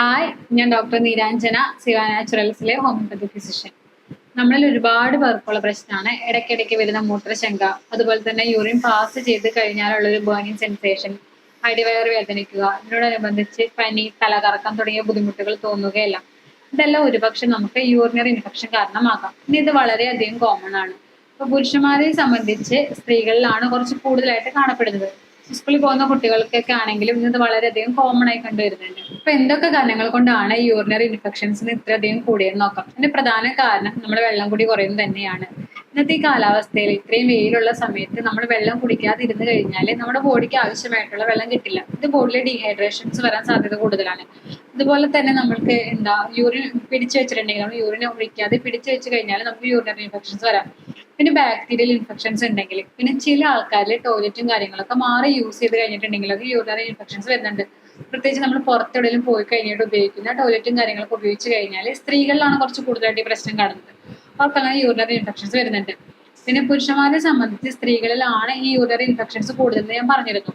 Hi ഞാൻ doctor Neeranjana Siva നാച്ചുറൽസിലെ homeopathy physician നമ്മളിൽ ഒരുപാട് പേർക്കുള്ള പ്രശ്നമാണ്. ഇടയ്ക്കിടയ്ക്ക് വരുന്ന മൂത്രശങ്ക അതുപോലെ തന്നെ യൂറിൻ പാസ് ചെയ്ത് കഴിഞ്ഞാലുള്ള ഒരു ബേണിംഗ് സെൻസേഷൻ അടിവയർ വേദനിക്കുക ഇതിനോടനുബന്ധിച്ച് പനി തലകറക്കം തുടങ്ങിയ ബുദ്ധിമുട്ടുകൾ തോന്നുകയല്ല. ഇതെല്ലാം ഒരുപക്ഷെ നമുക്ക് യൂറിനറി ഇൻഫെക്ഷൻ കാരണമാകാം. ഇനി ഇത് വളരെയധികം കോമൺ ആണ്. ഇപ്പൊ പുരുഷന്മാരെ സംബന്ധിച്ച് സ്ത്രീകളിലാണ് കുറച്ച് കൂടുതലായിട്ട് കാണപ്പെടുന്നത്. സ്കൂളിൽ പോകുന്ന കുട്ടികൾക്കൊക്കെ ആണെങ്കിലും ഇന്നത് വളരെയധികം കോമൺ ആയി കണ്ടുവരുന്നുണ്ട് അപ്പൊ എന്തൊക്കെ കാരണങ്ങൾ കൊണ്ടാണ് യൂറിനറി ഇൻഫെക്ഷൻസിന് ഇത്രയധികം കൂടിയെന്ന് നോക്കാം. അതിന്റെ പ്രധാന കാരണം നമ്മുടെ വെള്ളം കുടി കുറയുന്നത് തന്നെയാണ്. ഇന്നത്തെ ഈ കാലാവസ്ഥയിൽ ഇത്രയും വെയിലുള്ള സമയത്ത് നമ്മൾ വെള്ളം കുടിക്കാതെ ഇരുന്ന് കഴിഞ്ഞാൽ നമ്മുടെ ബോഡിക്ക് ആവശ്യമായിട്ടുള്ള വെള്ളം കിട്ടില്ല. ഇത് ബോഡിയിലെ ഡീഹൈഡ്രേഷൻസ് വരാൻ സാധ്യത കൂടുതലാണ്. അതുപോലെ തന്നെ നമ്മൾക്ക് എന്താ യൂറിൻ പിടിച്ചു വെച്ചിട്ടുണ്ടെങ്കിൽ നമ്മൾ യൂറിൻ ഒഴിക്കാതെ പിടിച്ചു വെച്ച് കഴിഞ്ഞാൽ നമുക്ക് യൂറിനറി ഇൻഫെക്ഷൻസ് വരാം. പിന്നെ ബാക്ടീരിയൽ ഇൻഫെക്ഷൻസ് ഉണ്ടെങ്കിൽ പിന്നെ ചില ആൾക്കാരിൽ ടോയ്ലറ്റും കാര്യങ്ങളൊക്കെ മാറി യൂസ് ചെയ്ത് കഴിഞ്ഞിട്ടുണ്ടെങ്കിലൊക്കെ യൂറിനറി ഇൻഫെക്ഷൻസ് വരുന്നുണ്ട്. പ്രത്യേകിച്ച് നമ്മൾ പുറത്തെവിടെയും പോയി കഴിഞ്ഞിട്ട് ഉപയോഗിക്കുന്ന ടോയ്ലറ്റും കാര്യങ്ങളൊക്കെ ഉപയോഗിച്ച് കഴിഞ്ഞാൽ സ്ത്രീകളിലാണ് കുറച്ച് കൂടുതലായിട്ട് ഈ പ്രശ്നം കാണുന്നത്. അവർക്കങ്ങനെ യൂറിനറി ഇൻഫെക്ഷൻസ് വരുന്നുണ്ട്. പിന്നെ പുരുഷന്മാരെ സംബന്ധിച്ച് സ്ത്രീകളിലാണ് ഈ യൂറിനറി ഇൻഫെക്ഷൻസ് കൂടുതലെന്ന് ഞാൻ പറഞ്ഞിരുന്നു.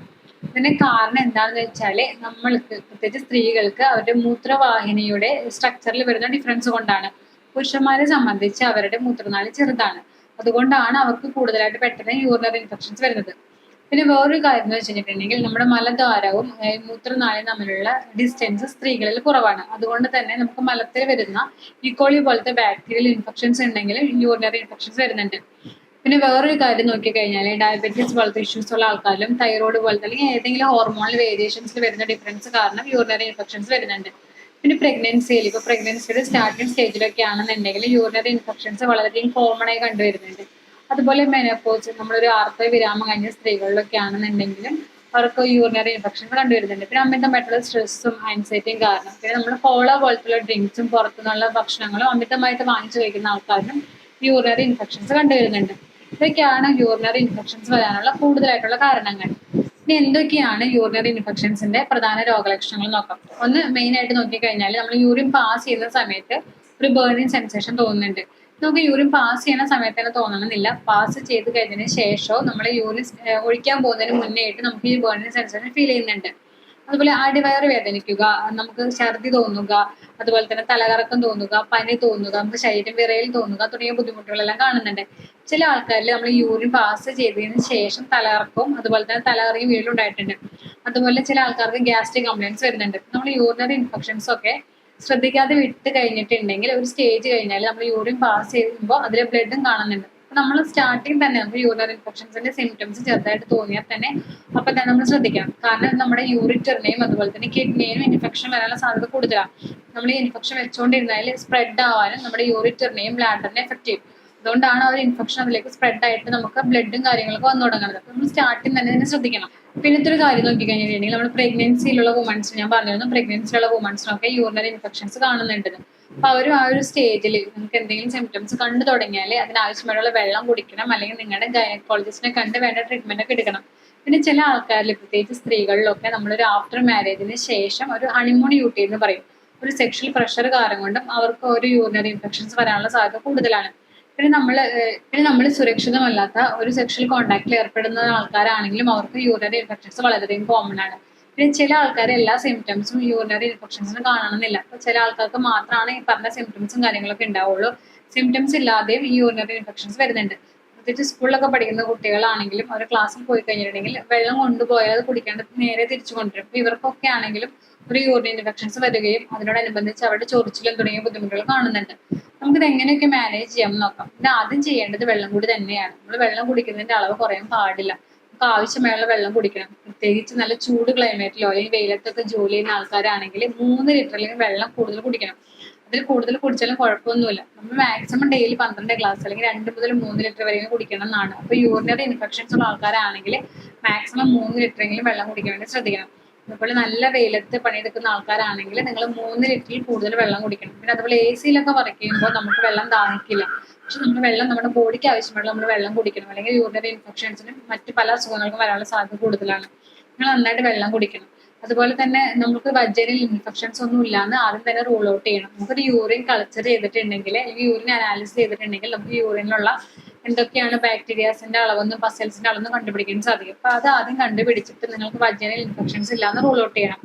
പിന്നെ കാരണം എന്താണെന്ന് വെച്ചാൽ നമ്മൾക്ക് പ്രത്യേകിച്ച് സ്ത്രീകൾക്ക് അവരുടെ മൂത്രവാഹിനിയുടെ സ്ട്രക്ചറിൽ വരുന്ന ഡിഫറൻസ് കൊണ്ടാണ്. പുരുഷന്മാരെ സംബന്ധിച്ച് അവരുടെ മൂത്രനാളി ചെറുതാണ്. അതുകൊണ്ടാണ് അവർക്ക് കൂടുതലായിട്ട് പെട്ടെന്ന് യൂറിനറി ഇൻഫെക്ഷൻസ് വരുന്നത്. പിന്നെ വേറൊരു കാര്യം എന്ന് വെച്ചിട്ടുണ്ടെങ്കിൽ നമ്മുടെ മലദ്വാരവും മൂത്രനാളിയും തമ്മിലുള്ള ഡിസ്റ്റൻസ് സ്ത്രീകളിൽ കുറവാണ്. അതുകൊണ്ട് തന്നെ നമുക്ക് മലത്തിൽ വരുന്ന ഇക്കോളി പോലത്തെ ബാക്ടീരിയൽ ഇൻഫെക്ഷൻസ് ഉണ്ടെങ്കിൽ യൂറിനറി ഇൻഫെക്ഷൻസ് വരുന്നുണ്ട്. പിന്നെ വേറൊരു കാര്യം നോക്കിക്കഴിഞ്ഞാൽ ഡയബറ്റീസ് പോലത്തെ ഇഷ്യൂസ് ഉള്ള ആൾക്കാരിലും തൈറോയ്ഡ് പോലത്തെ അല്ലെങ്കിൽ ഏതെങ്കിലും ഹോർമോണൽ വേരിയേഷൻസിൽ വരുന്ന ഡിഫറൻസ് കാരണം യൂറിനറി ഇൻഫെക്ഷൻസ് വരുന്നുണ്ട്. പിന്നെ പ്രഗ്നൻസിയിൽ ഇപ്പോൾ പ്രഗ്നൻസിയുടെ സ്റ്റാർട്ടിംഗ് സ്റ്റേജിലൊക്കെ ആണെന്നുണ്ടെങ്കിൽ യൂറിനറി ഇൻഫെക്ഷൻസ് വളരെയധികം കോമൺ ആയി കണ്ടുവരുന്നുണ്ട്. അതുപോലെ മെനപ്പോസ് നമ്മളൊരു ആർത്തവ വിരാമം കഴിഞ്ഞ സ്ത്രീകളിലൊക്കെ ആണെന്നുണ്ടെങ്കിലും അവർക്ക് യൂറിനറി ഇൻഫെക്ഷൻ കണ്ടുവരുന്നുണ്ട്. പിന്നെ അമിതമായിട്ടുള്ള സ്ട്രെസ്സും ആൻസൈറ്റിയും കാരണം പിന്നെ നമ്മൾ കോള പോലത്തുള്ള ഡ്രിങ്ക്സും പുറത്തുനിന്നുള്ള ഭക്ഷണങ്ങളും അമിതമായിട്ട് വാങ്ങിച്ചു കഴിക്കുന്ന ആൾക്കാരിലും യൂറിനറി ഇൻഫെക്ഷൻസ് കണ്ടുവരുന്നുണ്ട്. ഇതൊക്കെയാണ് യൂറിനറി ഇൻഫെക്ഷൻസ് വരാനുള്ള കൂടുതലായിട്ടുള്ള കാരണങ്ങൾ. ഇനി എന്തൊക്കെയാണ് യൂറിനറി ഇൻഫെക്ഷൻസിന്റെ പ്രധാന രോഗലക്ഷണങ്ങൾ നോക്കാം. ഒന്ന് മെയിൻ ആയിട്ട് നോക്കിക്കഴിഞ്ഞാൽ നമ്മൾ യൂറിൻ പാസ് ചെയ്യുന്ന സമയത്ത് ഒരു ബേണിങ് സെൻസേഷൻ തോന്നുന്നുണ്ട്. നമുക്ക് യൂറിൻ പാസ് ചെയ്യുന്ന സമയത്ത് തന്നെ തോന്നണമെന്നില്ല. പാസ് ചെയ്ത് കഴിഞ്ഞതിന് ശേഷമോ നമ്മൾ യൂറിൻ ഒഴിക്കാൻ പോകുന്നതിന് മുന്നേ ആയിട്ട് നമുക്ക് ഈ ബേണിംഗ് സെൻസേഷൻ ഫീൽ ചെയ്യുന്നുണ്ട്. അതുപോലെ അടിവയറ് വേദനിക്കുക നമുക്ക് ഛർദി തോന്നുക അതുപോലെ തന്നെ തലകറക്കം തോന്നുക പനി തോന്നുക നമുക്ക് ശരീരം വിറയിൽ തോന്നുക തുടങ്ങിയ ബുദ്ധിമുട്ടുകളെല്ലാം കാണുന്നുണ്ട്. ചില ആൾക്കാരിൽ നമ്മൾ യൂറിൻ പാസ് ചെയ്തതിന് ശേഷം തലകറക്കവും അതുപോലെ തന്നെ തലകറങ്ങി വീടുണ്ടായിട്ടുണ്ട് അതുപോലെ ചില ആൾക്കാർക്ക് ഗ്യാസ്ട്രിക് കംപ്ലയിൻസ് വരുന്നുണ്ട്. നമ്മൾ യൂറിനറി ഇൻഫെക്ഷൻസ് ഒക്കെ ശ്രദ്ധിക്കാതെ വിട്ട് കഴിഞ്ഞിട്ടുണ്ടെങ്കിൽ ഒരു സ്റ്റേജ് കഴിഞ്ഞാൽ നമ്മൾ യൂറിൻ പാസ് ചെയ്യുമ്പോൾ അതിൽ ബ്ലഡും കാണുന്നുണ്ട്. നമ്മൾ സ്റ്റാർട്ടിങ് തന്നെ നമുക്ക് യൂറിനറി ഇൻഫെക്ഷൻസിന്റെ സിംറ്റംസ് ചെറുതായിട്ട് തോന്നിയാൽ തന്നെ അപ്പൊ തന്നെ നമ്മൾ ശ്രദ്ധിക്കണം. കാരണം നമ്മുടെ യൂറിറ്ററിനെയും അതുപോലെ തന്നെ കിഡ്നിയും ഇൻഫെക്ഷൻ വരാനുള്ള സാധ്യത കൂടുതലാണ്. നമ്മൾ ഈ ഇൻഫെക്ഷൻ വെച്ചുകൊണ്ടിരുന്നാൽ സ്പ്രെഡ് ആവാനും നമ്മുടെ യൂറിറ്ററിനെയും ബ്ലാഡറിനെ എഫക്ട് ചെയ്യും. അതുകൊണ്ടാണ് ആ ഒരു ഇൻഫെക്ഷൻ അതിലേക്ക് സ്പ്രെഡ് ആയിട്ട് നമുക്ക് ബ്ലഡും കാര്യങ്ങളൊക്കെ വന്നു തുടങ്ങുന്നത് നമ്മൾ സ്റ്റാർട്ടിങ് തന്നെ ഇതിനെ ശ്രദ്ധിക്കണം. പിന്നത്തെ ഒരു കാര്യം നോക്കിക്കഴിഞ്ഞിട്ടുണ്ടെങ്കിൽ നമ്മൾ പ്രഗ്നൻസിയിലുള്ള വുമൺസ് ഞാൻ പറഞ്ഞിരുന്നു. പ്രഗ്നൻസിയിലുള്ള വുമൺസിനൊക്കെ യൂറിനറി ഇൻഫെക്ഷൻസ് കാണുന്നുണ്ട്. അപ്പൊ അവരും ആ ഒരു സ്റ്റേജിൽ നിങ്ങൾക്ക് എന്തെങ്കിലും സിംറ്റംസ് കണ്ടു തുടങ്ങിയാൽ അതിനാവശ്യമായിട്ടുള്ള വെള്ളം കുടിക്കണം. അല്ലെങ്കിൽ നിങ്ങളുടെ ഗൈനക്കോളജിസ്റ്റിനെ കണ്ട് വേണ്ട ട്രീറ്റ്മെന്റ് ഒക്കെ എടുക്കണം. പിന്നെ ചില ആൾക്കാരിൽ പ്രത്യേകിച്ച് സ്ത്രീകളിലൊക്കെ നമ്മളൊരു ആഫ്റ്റർ മാരേജിന് ശേഷം ഒരു ഹണിമൂൺ യൂട്ടി എന്ന് പറയും. ഒരു സെക്ഷൽ പ്രഷർ കാരണം കൊണ്ടും അവർക്ക് ഒരു യൂറിനറി ഇൻഫെക്ഷൻസ് വരാനുള്ള സാധ്യത കൂടുതലാണ്. പിന്നെ നമ്മൾ പിന്നെ നമ്മൾ സുരക്ഷിതമല്ലാത്ത ഒരു സെക്ഷൽ കോണ്ടാക്റ്റിൽ ഏർപ്പെടുന്ന ആൾക്കാരാണെങ്കിലും അവർക്ക് യൂറിനറി ഇൻഫെക്ഷൻസ് വളരെയധികം കോമൺ ആണ്. പിന്നെ ചില ആൾക്കാർ എല്ലാ സിംറ്റംസും യൂറിനറി ഇൻഫെക്ഷൻസിന് കാണണമെന്നില്ല. അപ്പൊ ചില ആൾക്കാർക്ക് മാത്രമാണ് ഈ പറഞ്ഞ സിംറ്റംസും കാര്യങ്ങളൊക്കെ ഉണ്ടാവുള്ളൂ. സിംറ്റംസ് ഇല്ലാതെയും ഈ യൂറിനറി ഇൻഫെക്ഷൻസ് വരുന്നുണ്ട്. പ്രത്യേകിച്ച് സ്കൂളിലൊക്കെ പഠിക്കുന്ന കുട്ടികളാണെങ്കിലും അവർ ക്ലാസ്സിൽ പോയി കഴിഞ്ഞിട്ടുണ്ടെങ്കിൽ വെള്ളം കൊണ്ടുപോയാൽ അത് കുടിക്കാണ്ട് നേരെ തിരിച്ചു കൊണ്ടുവരും. അപ്പൊ ഇവർക്കൊക്കെ ആണെങ്കിലും ഒരു യൂറിൻ ഇൻഫെക്ഷൻസ് വരികയും അതിനോടനുബന്ധിച്ച് അവരുടെ ചൊറിച്ചിലും തുടങ്ങിയ ബുദ്ധിമുട്ടുകൾ കാണുന്നുണ്ട്. നമുക്കിത് എങ്ങനെയൊക്കെ മാനേജ് ചെയ്യാം നോക്കാം. ഇത് ആദ്യം ചെയ്യേണ്ടത് വെള്ളം കൂടി തന്നെയാണ്. നമ്മൾ വെള്ളം കുടിക്കുന്നതിന്റെ അളവ് കുറയാൻ പാടില്ല. നമുക്ക് ആവശ്യമായുള്ള വെള്ളം കുടിക്കണം. പ്രത്യേകിച്ച് നല്ല ചൂട് ക്ലൈമറ്റിലോ അല്ലെങ്കിൽ വെയിലത്തൊക്കെ ജോലി ചെയ്യുന്ന ആൾക്കാരാണെങ്കിൽ മൂന്ന് ലിറ്റർ അല്ലെങ്കിൽ വെള്ളം കൂടുതൽ കുടിക്കണം. അതിൽ കൂടുതൽ കുടിച്ചാലും കുഴപ്പമൊന്നുമില്ല. നമ്മൾ മാക്സിമം ഡെയിലി പന്ത്രണ്ട് ഗ്ലാസ് അല്ലെങ്കിൽ രണ്ട് മുതൽ മൂന്ന് ലിറ്റർ വരെയും കുടിക്കണം എന്നാണ്. അപ്പൊ യൂറിനറി ഇൻഫെക്ഷൻസ് ഉള്ള ആൾക്കാരാണെങ്കിൽ മാക്സിമം മൂന്ന് ലിറ്ററെങ്കിലും വെള്ളം കുടിക്കാൻ വേണ്ടി ശ്രദ്ധിക്കണം. അതുപോലെ നല്ല വെയിലത്ത് പണിയെടുക്കുന്ന ആൾക്കാരാണെങ്കിൽ നിങ്ങൾ മൂന്ന് ലിറ്ററിൽ കൂടുതൽ വെള്ളം കുടിക്കണം. പിന്നെ അതുപോലെ എ സിയിലൊക്കെ വർക്ക് നമുക്ക് വെള്ളം ദാഹിക്കില്ല. പക്ഷെ നമ്മൾ വെള്ളം നമ്മുടെ ബോഡിക്ക് ആവശ്യമുള്ള നമ്മൾ വെള്ളം കുടിക്കണം. അല്ലെങ്കിൽ യൂറിനറി ഇൻഫെക്ഷൻസിനും മറ്റു പല അസുഖങ്ങൾക്കും വരാനുള്ള സാധ്യത കൂടുതലാണ്. നിങ്ങൾ നന്നായിട്ട് വെള്ളം കുടിക്കണം. അതുപോലെ തന്നെ നമുക്ക് വജനിൽ ഇൻഫെക്ഷൻസ് ഒന്നും ഇല്ലാന്ന് ആദ്യം തന്നെ റൂൾ ഔട്ട് ചെയ്യണം. നമുക്കൊരു യൂറിൻ കൾച്ചർ ചെയ്തിട്ടുണ്ടെങ്കിൽ അല്ലെങ്കിൽ യൂറിൻ അനാലിസിസ് ചെയ്തിട്ടുണ്ടെങ്കിൽ നമുക്ക് യൂറിനിലുള്ള എന്തൊക്കെയാണ് ബാക്ടീരിയാസിന്റെ അളവെന്നും പസൽസിന്റെ അളവെന്നും കണ്ടുപിടിക്കാൻ സാധിക്കും. അപ്പൊ അത് ആദ്യം കണ്ടുപിടിച്ചിട്ട് നിങ്ങൾക്ക് വജ്ജനിൽ ഇൻഫെക്ഷൻസ് ഇല്ലാന്ന് റൂൾ ഔട്ട് ചെയ്യണം.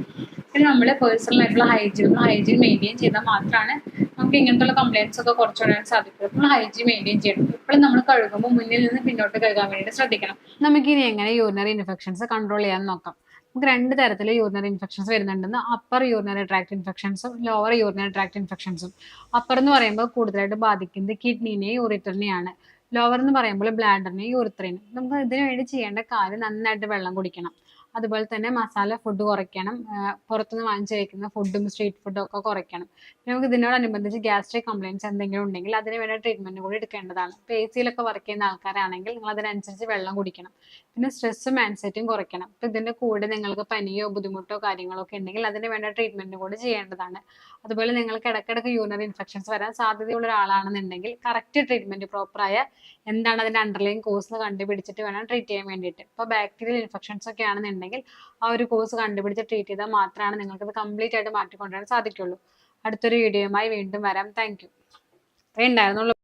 പിന്നെ നമ്മൾ പേഴ്സണൽ ആയിട്ടുള്ള ഹൈജീൻ ഹൈജീൻ മെയിന്റെയിൻ ചെയ്താൽ മാത്രമാണ് നമുക്ക് ഇങ്ങനത്തുള്ള കംപ്ലയിൻസ് ഒക്കെ കുറച്ചുകൂടാൻ സാധിക്കും. നമ്മൾ ഹൈജീൻ മെയിന്റെയിൻ ചെയ്യണം. എപ്പോഴും നമ്മൾ കഴുകുമ്പോൾ മുന്നിൽ നിന്ന് പിന്നോട്ട് കഴുകാൻ വേണ്ടി ശ്രദ്ധിക്കണം. നമുക്കിനി എങ്ങനെ യൂറിനറി ഇൻഫെക്ഷൻസ് കൺട്രോൾ ചെയ്യാൻ നോക്കാം. നമുക്ക് രണ്ട് തരത്തിൽ യൂറിനറി ഇൻഫെക്ഷൻസ് വരുന്നുണ്ടെന്ന്. അപ്പർ യൂറിനറി ട്രാക്ട് ഇൻഫെക്ഷൻസും ലോവർ യൂറിനറി ട്രാക്ട് ഇൻഫെക്ഷൻസും അപ്പർ എന്ന് പറയുമ്പോൾ കൂടുതലായിട്ട് ബാധിക്കുന്നത് കിഡ്നീനെയും യൂറിറ്ററിനെയാണ് ലോവർ എന്ന് പറയുമ്പോൾ ബ്ലാഡറിനെയും യൂറിത്രനെയും നമുക്ക് ഇതിനു വേണ്ടി ചെയ്യേണ്ട കാര്യം നന്നായിട്ട് വെള്ളം കുടിക്കണം. അതുപോലെ തന്നെ മസാല ഫുഡ് കുറയ്ക്കണം. പുറത്തുനിന്ന് വാങ്ങിച്ച് കഴിക്കുന്ന ഫുഡും സ്ട്രീറ്റ് ഫുഡും ഒക്കെ കുറയ്ക്കണം. നമുക്ക് ഇതിനോടനുബന്ധിച്ച് ഗ്യാസ്ട്രിക് കംപ്ലയിൻസ് എന്തെങ്കിലും ഉണ്ടെങ്കിൽ അതിന് വേണ്ട ട്രീറ്റ്മെന്റ് കൂടി എടുക്കേണ്ടതാണ്. ഇപ്പോൾ എ സിയിലൊക്കെ വർക്ക് ചെയ്യുന്ന ആൾക്കാരാണെങ്കിൽ നിങ്ങൾ അതിനനുസരിച്ച് വെള്ളം കുടിക്കണം. പിന്നെ സ്ട്രെസ്സും ആൻസൈറ്റിയും കുറയ്ക്കണം. ഇപ്പം ഇതിന്റെ കൂടെ നിങ്ങൾക്ക് പനിയോ ബുദ്ധിമുട്ടോ കാര്യങ്ങളോ ഒക്കെ ഉണ്ടെങ്കിൽ അതിന് വേണ്ട ട്രീറ്റ്മെന്റ് കൂടി ചെയ്യേണ്ടതാണ്. അതുപോലെ നിങ്ങൾക്ക് ഇടയ്ക്കിടയ്ക്ക് യൂറിനറി ഇൻഫെക്ഷൻസ് വരാൻ സാധ്യതയുള്ള ഒരാളാണെന്നുണ്ടെങ്കിൽ കറക്റ്റ് ട്രീറ്റ്മെന്റ് പ്രോപ്പറായ എന്താണ് അതിന്റെ അണ്ടർലൈൻ കോസ് കണ്ടുപിടിച്ചിട്ട് വേണം ട്രീറ്റ് ചെയ്യാൻ വേണ്ടിയിട്ട്. ഇപ്പോൾ ബാക്ടീരിയൽ ഇൻഫെക്ഷൻസ് ഒക്കെ ആണെന്നുണ്ടെങ്കിൽ ആ ഒരു കോഴ്സ് കണ്ടുപിടിച്ച് ട്രീറ്റ് ചെയ്താൽ മാത്രമാണ് നിങ്ങൾക്ക് ഇത് കംപ്ലീറ്റ് ആയിട്ട് മാറ്റിക്കൊണ്ടുവരാൻ സാധിക്കുള്ളൂ. അടുത്തൊരു വീഡിയോയുമായി വീണ്ടും വരാം. താങ്ക് യു ഉണ്ടായിരുന്നുള്ളൂ.